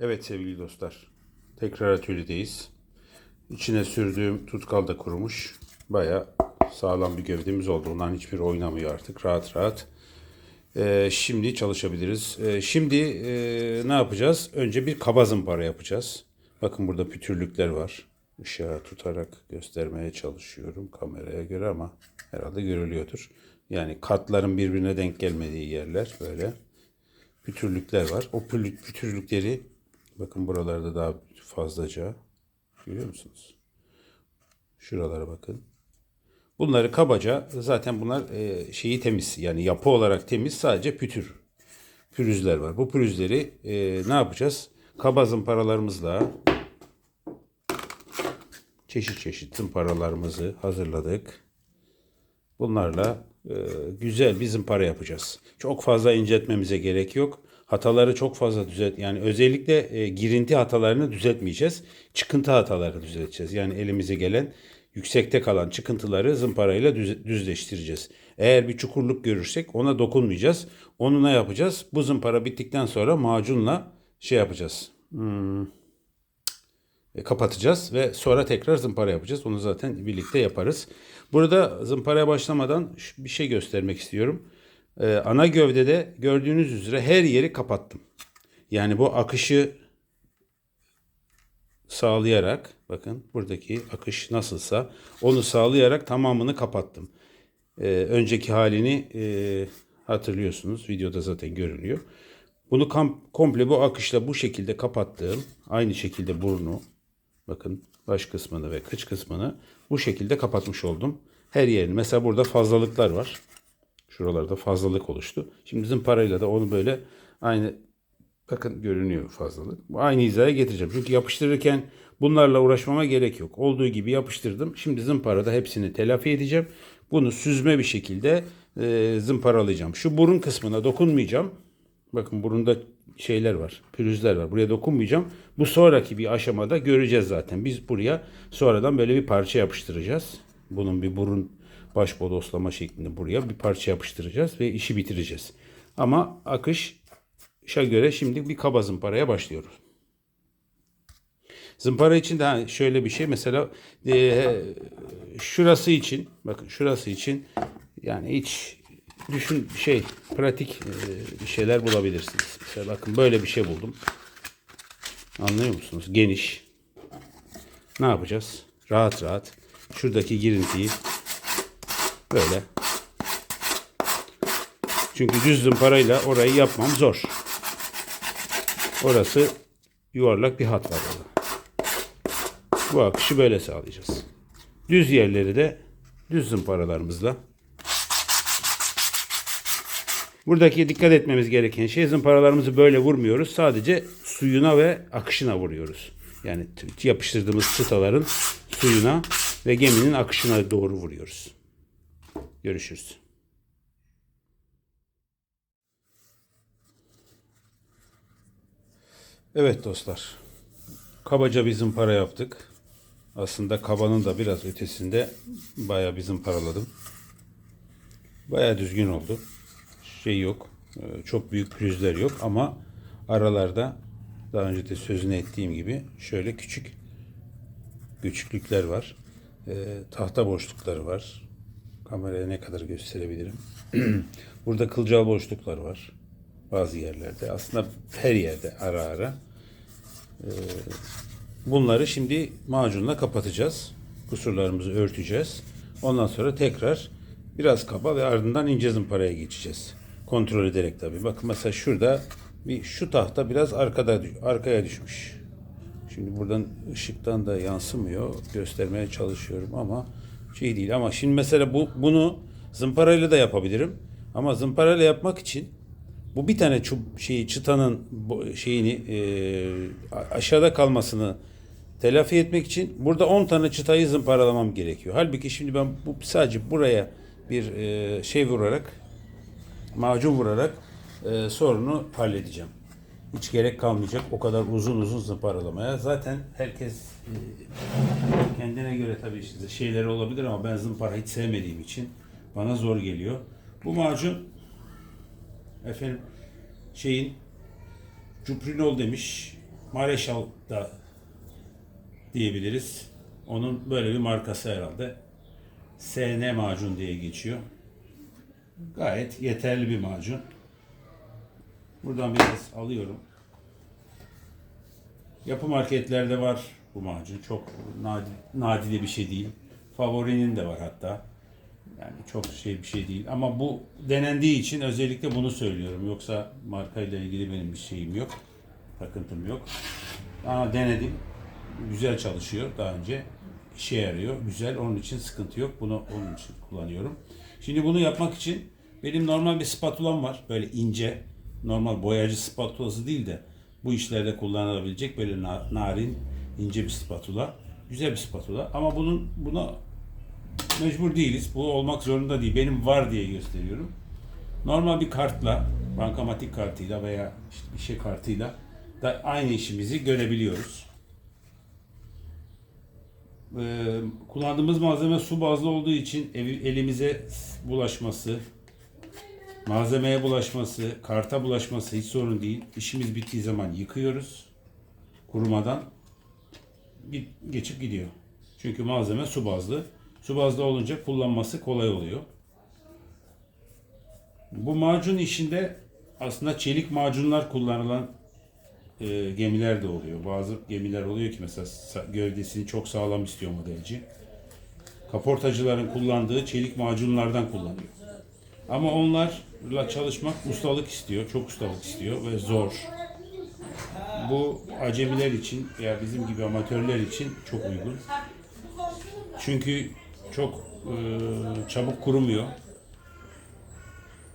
Evet sevgili dostlar. Tekrar atölyedeyiz. İçine sürdüğüm tutkal da kurumuş. Baya sağlam bir gövdemiz oldu. Ondan hiçbir oynamıyor artık. Rahat rahat. Ee, şimdi çalışabiliriz. Ee, şimdi e, ne yapacağız? Önce bir kaba zımpara yapacağız. Bakın burada pütürlükler var. Işığa tutarak göstermeye çalışıyorum kameraya göre ama herhalde görülüyordur. Yani katların birbirine denk gelmediği yerler böyle pütürlükler var. O pütürlükleri bakın buralarda daha fazlaca görüyor musunuz? Şuralara bakın. Bunları kabaca zaten bunlar e, şeyi temiz yani yapı olarak temiz sadece pütür pürüzler var. Bu pürüzleri e, ne yapacağız? Kaba zımparalarımızla çeşit çeşit zımparalarımızı hazırladık. Bunlarla e, güzel bir zımpara yapacağız. Çok fazla inceltmemize gerek yok. Hataları çok fazla düzelt yani özellikle e, girinti hatalarını düzeltmeyeceğiz. Çıkıntı hataları düzelteceğiz. Yani elimize gelen yüksekte kalan çıkıntıları zımparayla düz- düzleştireceğiz. Eğer bir çukurluk görürsek ona dokunmayacağız. Onu ne yapacağız? Bu zımpara bittikten sonra macunla şey yapacağız. E, kapatacağız ve sonra tekrar zımpara yapacağız. Onu zaten birlikte yaparız. Burada zımparaya başlamadan bir şey göstermek istiyorum. E, ana gövdede gördüğünüz üzere her yeri kapattım. Yani bu akışı sağlayarak bakın buradaki akış nasılsa onu sağlayarak tamamını kapattım. E, önceki halini e, hatırlıyorsunuz. Videoda zaten görünüyor. Bunu komple bu akışla bu şekilde kapattığım aynı şekilde burnu bakın baş kısmını ve kıç kısmını bu şekilde kapatmış oldum. Her yerini mesela burada fazlalıklar var. Şuralarda fazlalık oluştu. Şimdi zımparayla da onu böyle aynı bakın görünüyor fazlalık. Bu aynı hizaya getireceğim. Çünkü yapıştırırken bunlarla uğraşmama gerek yok. Olduğu gibi yapıştırdım. Şimdi zımparada hepsini telafi edeceğim. Bunu süzme bir şekilde e, zımparalayacağım. Şu burun kısmına dokunmayacağım. Bakın burunda şeyler var, pürüzler var. Buraya dokunmayacağım. Bu sonraki bir aşamada göreceğiz zaten. Biz buraya sonradan böyle bir parça yapıştıracağız. Bunun bir burun baş bodoslama şeklinde buraya bir parça yapıştıracağız ve işi bitireceğiz. Ama akışa göre şimdi bir kaba zımparaya başlıyoruz. Zımpara için de şöyle bir şey mesela e, şurası için bakın şurası için yani hiç düşün şey pratik e, şeyler bulabilirsiniz. Mesela bakın böyle bir şey buldum. Anlıyor musunuz? Geniş. Ne yapacağız? Rahat rahat şuradaki girintiyi böyle çünkü düz zımparayla orayı yapmam zor. Orası yuvarlak bir hat var orada. Bu akışı böyle sağlayacağız. Düz yerleri de düz zımparalarımızla Buradaki dikkat etmemiz gereken şey zımparalarımızı böyle vurmuyoruz. Sadece suyuna ve akışına vuruyoruz. Yani yapıştırdığımız çıtaların suyuna ve geminin akışına doğru vuruyoruz. Görüşürüz. Evet dostlar. Kabaca bir zımpara yaptık. Aslında kabanın da biraz ötesinde bayağı bir zımparaladım. Bayağı düzgün oldu. Şey yok. e, Çok büyük pürüzler yok ama aralarda daha önce de sözünü ettiğim gibi şöyle küçük küçüklükler var. E, tahta boşlukları var. Kameraya ne kadar gösterebilirim. Burada kılcal boşluklar var. Bazı yerlerde. Aslında her yerde ara ara. Bunları şimdi macunla kapatacağız. Kusurlarımızı örteceğiz. Ondan sonra tekrar biraz kaba ve ardından ince zımparaya geçeceğiz. Kontrol ederek tabii. Bakın mesela şurada bir şu tahta biraz arkada arkaya düşmüş. Şimdi buradan ışıktan da yansımıyor. Göstermeye çalışıyorum ama şey değil. Ama şimdi mesela bu bunu zımparayla da yapabilirim. Ama zımparayla yapmak için bu bir tane çub şeyi çıtanın şeyini e, aşağıda kalmasını telafi etmek için burada 10 tane çıtayı zımparalamam gerekiyor. Halbuki şimdi ben bu sadece buraya bir e, şey vurarak macun vurarak e, sorunu halledeceğim. Hiç gerek kalmayacak o kadar uzun uzun zımparalamaya. Zaten herkes kendine göre tabii işte şeyleri olabilir ama ben zımpara hiç sevmediğim için bana zor geliyor. Bu macun efendim şeyin cuprinol demiş Mareşal da diyebiliriz. Onun böyle bir markası herhalde. SN macun diye geçiyor. Gayet yeterli bir macun. Buradan biraz alıyorum. Yapı marketlerde var bu macun. Çok nadi- nadide bir şey değil. Favorinin de var hatta. Yani çok şey bir şey değil. Ama bu denendiği için özellikle bunu söylüyorum. Yoksa markayla ilgili benim bir şeyim yok. Takıntım yok. Ama denedim. Güzel çalışıyor daha önce. İşe yarıyor. Güzel. Onun için sıkıntı yok. Bunu onun için kullanıyorum. Şimdi bunu yapmak için benim normal bir spatulam var. Böyle ince. Normal boyacı spatulası değil de bu işlerde kullanılabilecek böyle na- narin ince bir spatula. Güzel bir spatula. Ama bunun buna mecbur değiliz. Bu olmak zorunda değil. Benim var diye gösteriyorum. Normal bir kartla, bankamatik kartıyla veya işte bir şey kartıyla da aynı işimizi görebiliyoruz. Ee, kullandığımız malzeme su bazlı olduğu için elimize bulaşması, malzemeye bulaşması, karta bulaşması hiç sorun değil. İşimiz bittiği zaman yıkıyoruz. Kurumadan geçip gidiyor. Çünkü malzeme su bazlı. Su bazlı olunca kullanması kolay oluyor. Bu macun işinde aslında çelik macunlar kullanılan e, gemiler de oluyor. Bazı gemiler oluyor ki mesela gövdesini çok sağlam istiyor modelci. Kaportacıların kullandığı çelik macunlardan kullanıyor. Ama onlarla çalışmak ustalık istiyor, çok ustalık istiyor ve zor. Bu acemiler için veya bizim gibi amatörler için çok uygun. Çünkü çok e, çabuk kurumuyor.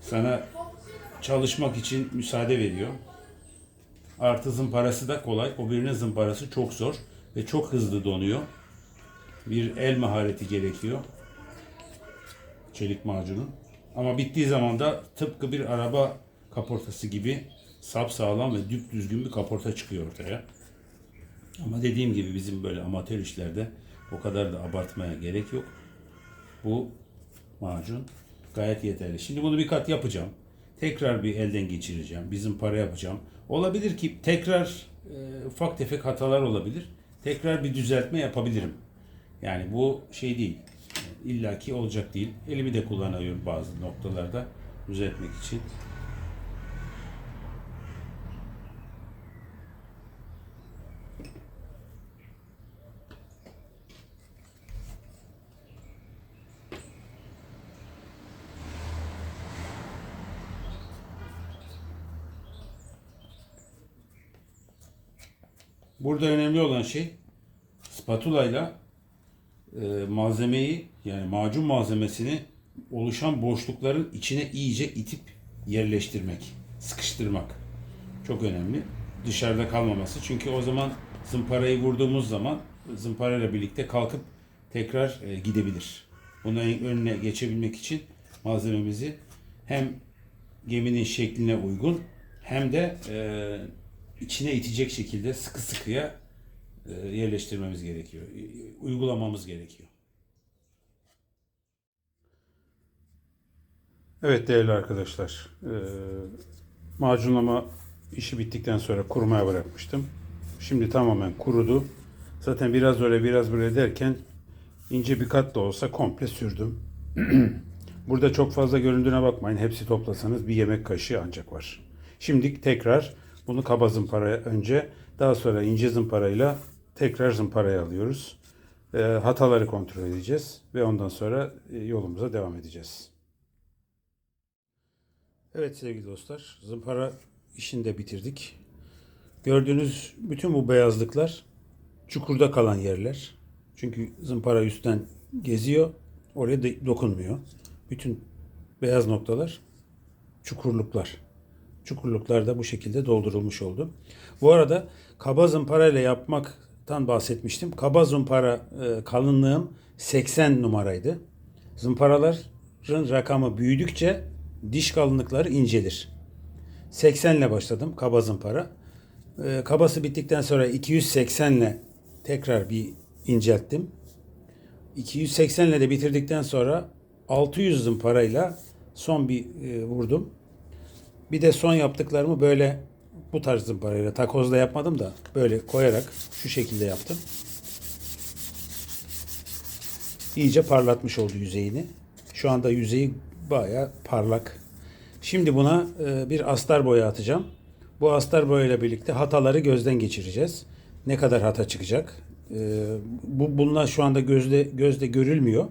Sana çalışmak için müsaade veriyor. Artı zımparası da kolay. O birinin zımparası çok zor ve çok hızlı donuyor. Bir el mahareti gerekiyor. Çelik macunun. Ama bittiği zaman da tıpkı bir araba kaportası gibi sapsağlam ve düp düzgün bir kaporta çıkıyor ortaya. Ama dediğim gibi bizim böyle amatör işlerde o kadar da abartmaya gerek yok. Bu macun gayet yeterli. Şimdi bunu bir kat yapacağım. Tekrar bir elden geçireceğim. Bizim para yapacağım. Olabilir ki tekrar e, ufak tefek hatalar olabilir. Tekrar bir düzeltme yapabilirim. Yani bu şey değil. illaki olacak değil. Elimi de kullanıyorum bazı noktalarda düzeltmek için. Burada önemli olan şey spatula ile malzemeyi yani macun malzemesini oluşan boşlukların içine iyice itip yerleştirmek, sıkıştırmak. Çok önemli. Dışarıda kalmaması. Çünkü o zaman zımparayı vurduğumuz zaman zımparayla birlikte kalkıp tekrar e, gidebilir. Bunun önüne geçebilmek için malzememizi hem geminin şekline uygun hem de e, içine itecek şekilde sıkı sıkıya e, yerleştirmemiz gerekiyor. e, Uygulamamız gerekiyor. Evet değerli arkadaşlar. e, macunlama işi bittikten sonra kurumaya bırakmıştım. Şimdi tamamen kurudu. Zaten biraz öyle biraz böyle derken ince bir kat da olsa komple sürdüm. Burada çok fazla göründüğüne bakmayın. Hepsi toplasanız bir yemek kaşığı ancak var. Şimdi tekrar bunu kaba zımparaya önce daha sonra ince zımparayla tekrar zımparaya alıyoruz. Ee, hataları kontrol edeceğiz ve ondan sonra e, yolumuza devam edeceğiz. Evet sevgili dostlar, zımpara işini de bitirdik. Gördüğünüz bütün bu beyazlıklar çukurda kalan yerler. Çünkü zımpara üstten geziyor, oraya da dokunmuyor. Bütün beyaz noktalar çukurluklar. Çukurluklar da bu şekilde doldurulmuş oldu. Bu arada kaba zımpara ile yapmaktan bahsetmiştim. Kaba zımpara e, kalınlığım 80 numaraydı. Zımparaların rakamı büyüdükçe diş kalınlıkları incelir. 80 ile başladım kaba zımpara. E, kabası bittikten sonra 280 ile tekrar bir incelttim. 280 ile de bitirdikten sonra 600 zımparayla son bir e, vurdum. Bir de son yaptıklarımı böyle bu tarz zımparayla takozla yapmadım da böyle koyarak şu şekilde yaptım. İyice parlatmış oldu yüzeyini. Şu anda yüzeyi baya parlak. Şimdi buna e, bir astar boya atacağım. Bu astar boyayla birlikte hataları gözden geçireceğiz. Ne kadar hata çıkacak? E, bu bunlar şu anda gözde gözde görülmüyor.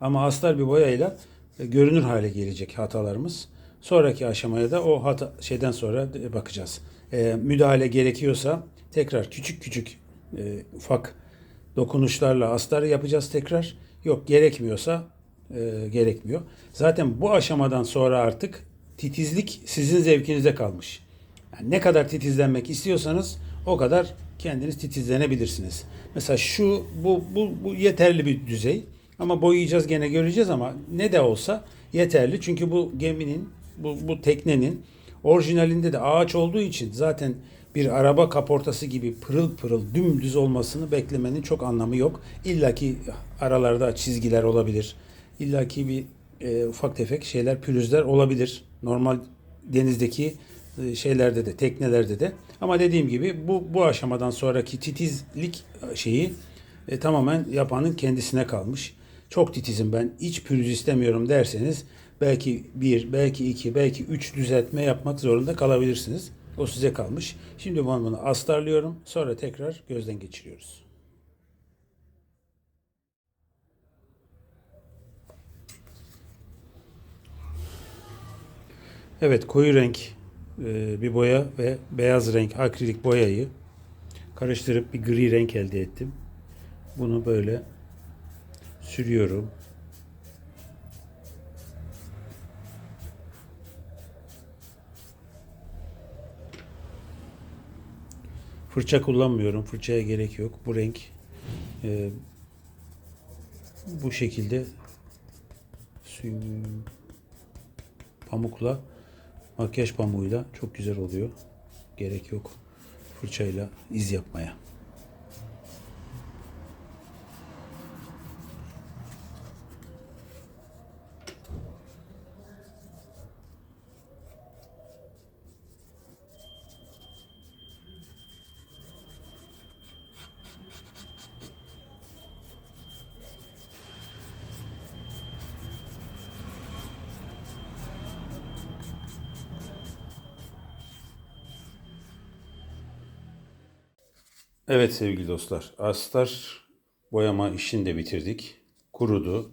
Ama astar bir boyayla e, görünür hale gelecek hatalarımız. Sonraki aşamaya da o hata şeyden sonra bakacağız. E, müdahale gerekiyorsa tekrar küçük küçük e, ufak dokunuşlarla astar yapacağız tekrar. Yok gerekmiyorsa e, gerekmiyor. Zaten bu aşamadan sonra artık titizlik sizin zevkinize kalmış. Yani ne kadar titizlenmek istiyorsanız o kadar kendiniz titizlenebilirsiniz. Mesela şu bu bu bu yeterli bir düzey. Ama boyayacağız gene göreceğiz ama ne de olsa yeterli. Çünkü bu geminin bu, bu teknenin orijinalinde de ağaç olduğu için zaten bir araba kaportası gibi pırıl pırıl dümdüz olmasını beklemenin çok anlamı yok. İlla ki aralarda çizgiler olabilir. İlla ki bir e, ufak tefek şeyler, pürüzler olabilir. Normal denizdeki e, şeylerde de, teknelerde de. Ama dediğim gibi bu bu aşamadan sonraki titizlik şeyi e, tamamen yapanın kendisine kalmış. Çok titizim ben, hiç pürüz istemiyorum derseniz belki bir, belki iki, belki üç düzeltme yapmak zorunda kalabilirsiniz. O size kalmış. Şimdi ben bunu astarlıyorum. Sonra tekrar gözden geçiriyoruz. Evet koyu renk e, bir boya ve beyaz renk akrilik boyayı karıştırıp bir gri renk elde ettim. Bunu böyle sürüyorum. Fırça kullanmıyorum. Fırçaya gerek yok. Bu renk e, bu şekilde pamukla makyaj pamuğuyla çok güzel oluyor. Gerek yok fırçayla iz yapmaya. Evet sevgili dostlar, astar boyama işini de bitirdik. Kurudu.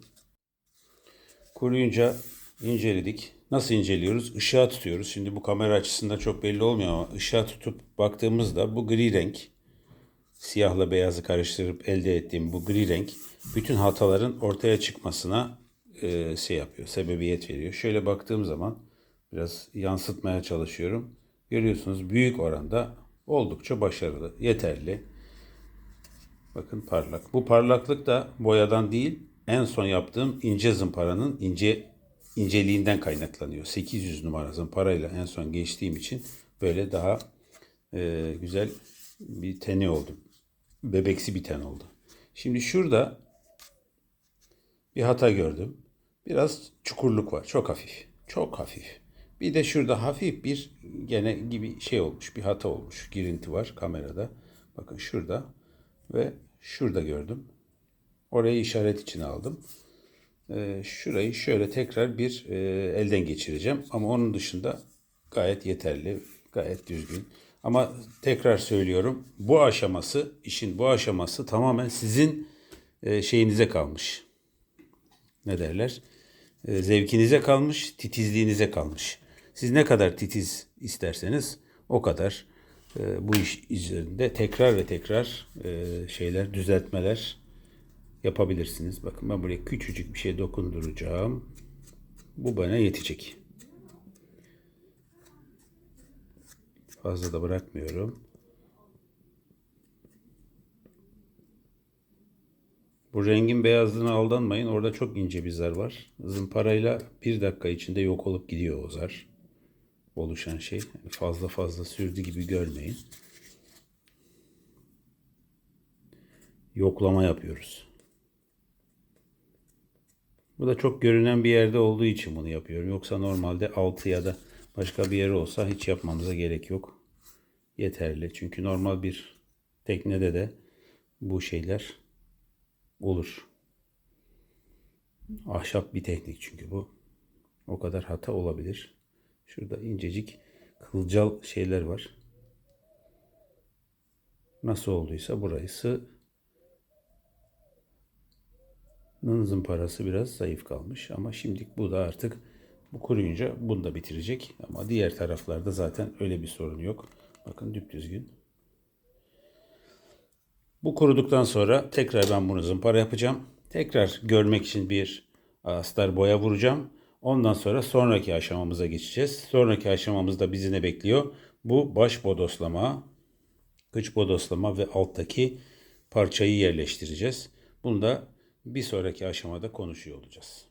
Kuruyunca inceledik. Nasıl inceliyoruz? Işığa tutuyoruz. Şimdi bu kamera açısından çok belli olmuyor ama ışığa tutup baktığımızda bu gri renk, siyahla beyazı karıştırıp elde ettiğim bu gri renk bütün hataların ortaya çıkmasına e, şey yapıyor, sebebiyet veriyor. Şöyle baktığım zaman biraz yansıtmaya çalışıyorum. Görüyorsunuz büyük oranda oldukça başarılı, yeterli. Bakın parlak. Bu parlaklık da boyadan değil, en son yaptığım ince zımparanın ince inceliğinden kaynaklanıyor. 800 numara zımparayla en son geçtiğim için böyle daha e, güzel bir teni oldu. Bebeksi bir ten oldu. Şimdi şurada bir hata gördüm. Biraz çukurluk var. Çok hafif. Çok hafif. Bir de şurada hafif bir gene gibi şey olmuş. Bir hata olmuş. Girinti var kamerada. Bakın şurada ve şurada gördüm. Orayı işaret içine aldım. Ee, şurayı şöyle tekrar bir e, elden geçireceğim. Ama onun dışında gayet yeterli. Gayet düzgün. Ama tekrar söylüyorum. Bu aşaması, işin bu aşaması tamamen sizin e, şeyinize kalmış. Ne derler? E, zevkinize kalmış, titizliğinize kalmış. Siz ne kadar titiz isterseniz o kadar e, bu iş üzerinde tekrar ve tekrar e, şeyler, düzeltmeler yapabilirsiniz. Bakın ben buraya küçücük bir şey dokunduracağım. Bu bana yetecek. Fazla da bırakmıyorum. Bu rengin beyazlığına aldanmayın. Orada çok ince bir zar var. Zımparayla bir dakika içinde yok olup gidiyor o zar. Oluşan şey. Fazla fazla sürdü gibi görmeyin. Yoklama yapıyoruz. Bu da çok görünen bir yerde olduğu için bunu yapıyorum. Yoksa normalde altı ya da başka bir yer olsa hiç yapmamıza gerek yok. yeterli. Çünkü normal bir teknede de bu şeyler olur. Ahşap bir teknik çünkü bu. O kadar hata olabilir. Şurada incecik kılcal şeyler var. Nasıl olduysa burası zımparası biraz zayıf kalmış ama şimdilik bu da artık bu kuruyunca bunu da bitirecek ama diğer taraflarda zaten öyle bir sorun yok. Bakın düzgün. Bu kuruduktan sonra tekrar ben bunu zımpara yapacağım. Tekrar görmek için bir astar boya vuracağım. Ondan sonra sonraki aşamamıza geçeceğiz. Sonraki aşamamızda bizi ne bekliyor? Bu baş bodoslama, kıç bodoslama ve alttaki parçayı yerleştireceğiz. Bunu da bir sonraki aşamada konuşuyor olacağız.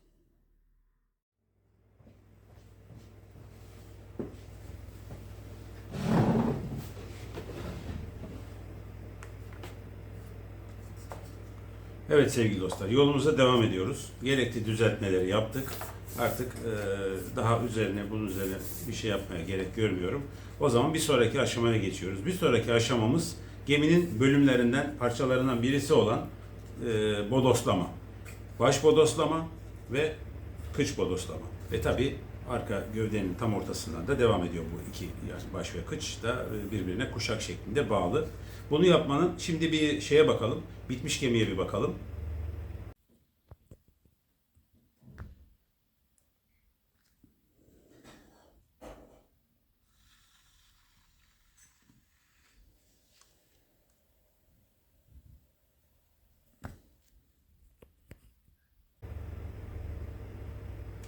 Evet sevgili dostlar yolumuza devam ediyoruz. Gerekli düzeltmeleri yaptık. Artık e, daha üzerine bunun üzerine bir şey yapmaya gerek görmüyorum. O zaman bir sonraki aşamaya geçiyoruz. Bir sonraki aşamamız geminin bölümlerinden parçalarından birisi olan e, bodoslama. Baş bodoslama ve kıç bodoslama. Ve tabi arka gövdenin tam ortasından da devam ediyor bu iki yani baş ve kıç da birbirine kuşak şeklinde bağlı. Bunu yapmanın şimdi bir şeye bakalım. Bitmiş gemiye bir bakalım.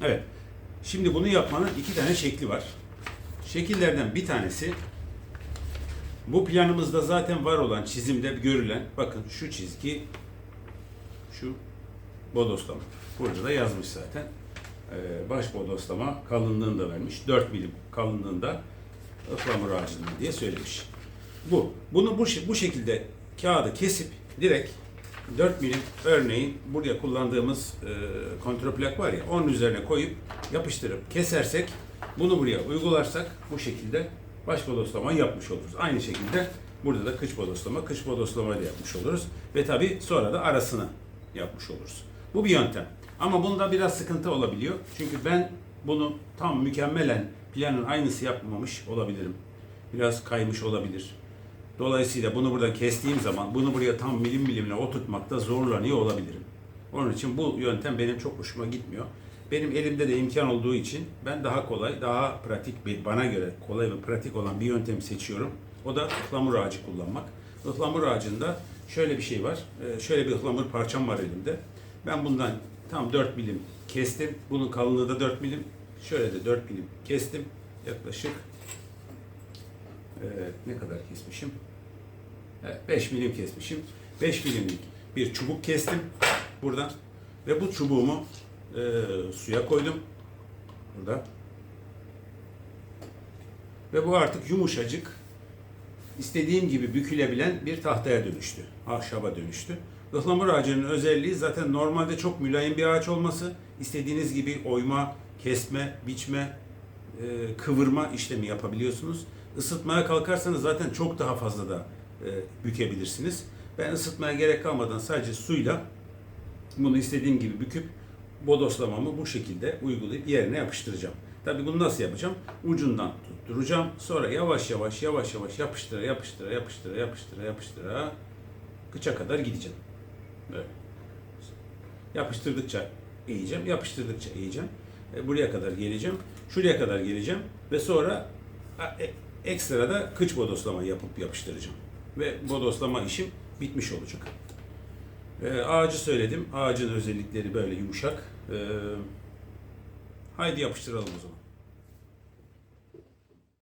Evet. Şimdi bunu yapmanın iki tane şekli var. Şekillerden bir tanesi bu planımızda zaten var olan çizimde görülen bakın şu çizgi şu bodoslama. Burada da yazmış zaten. Ee, baş bodoslama kalınlığını da vermiş. 4 milim kalınlığında ıhlamur ağacının diye söylemiş. Bu. Bunu bu, bu şekilde kağıdı kesip direkt 4 milim örneğin buraya kullandığımız e, kontroplak var ya onun üzerine koyup yapıştırıp kesersek bunu buraya uygularsak bu şekilde baş bodoslamayı yapmış oluruz. Aynı şekilde burada da kıç bodoslama, kıç bodoslama ile yapmış oluruz. Ve tabi sonra da arasını yapmış oluruz. Bu bir yöntem. Ama bunda biraz sıkıntı olabiliyor. Çünkü ben bunu tam mükemmelen planın aynısı yapmamış olabilirim. Biraz kaymış olabilir. Dolayısıyla bunu burada kestiğim zaman bunu buraya tam milim milimle oturtmakta zorlanıyor olabilirim. Onun için bu yöntem benim çok hoşuma gitmiyor. Benim elimde de imkan olduğu için ben daha kolay, daha pratik bir, bana göre kolay ve pratik olan bir yöntemi seçiyorum. O da ıhlamur ağacı kullanmak. Ihlamur ağacında şöyle bir şey var. Ee, Şöyle bir ıhlamur parçam var elimde. Ben bundan tam 4 milim kestim. Bunun kalınlığı da 4 milim. Şöyle de 4 milim kestim. Yaklaşık ee, ne kadar kesmişim? Evet, 5 milim kesmişim. 5 milimlik bir çubuk kestim buradan. Ve bu çubuğumu e, suya koydum. Burada. Ve bu artık yumuşacık, istediğim gibi bükülebilen bir tahtaya dönüştü. Ahşaba dönüştü. Ihlamur ağacının özelliği zaten normalde çok mülayim bir ağaç olması. istediğiniz gibi oyma, kesme, biçme, e, kıvırma işlemi yapabiliyorsunuz. Isıtmaya kalkarsanız zaten çok daha fazla da e, bükebilirsiniz. Ben ısıtmaya gerek kalmadan sadece suyla bunu istediğim gibi büküp bodoslamamı bu şekilde uygulayıp yerine yapıştıracağım. Tabii bunu nasıl yapacağım? Ucundan tutturacağım. Sonra yavaş yavaş yavaş yavaş yapıştıra yapıştıra yapıştıra yapıştıra yapıştıra kıça kadar gideceğim. Böyle. Yapıştırdıkça eğeceğim, yapıştırdıkça eğeceğim. E, buraya kadar geleceğim. Şuraya kadar geleceğim ve sonra e, ekstra da kıç bodoslama yapıp yapıştıracağım. Ve bodoslama işim bitmiş olacak. E, ağacı söyledim. Ağacın özellikleri böyle yumuşak. E, haydi yapıştıralım o zaman.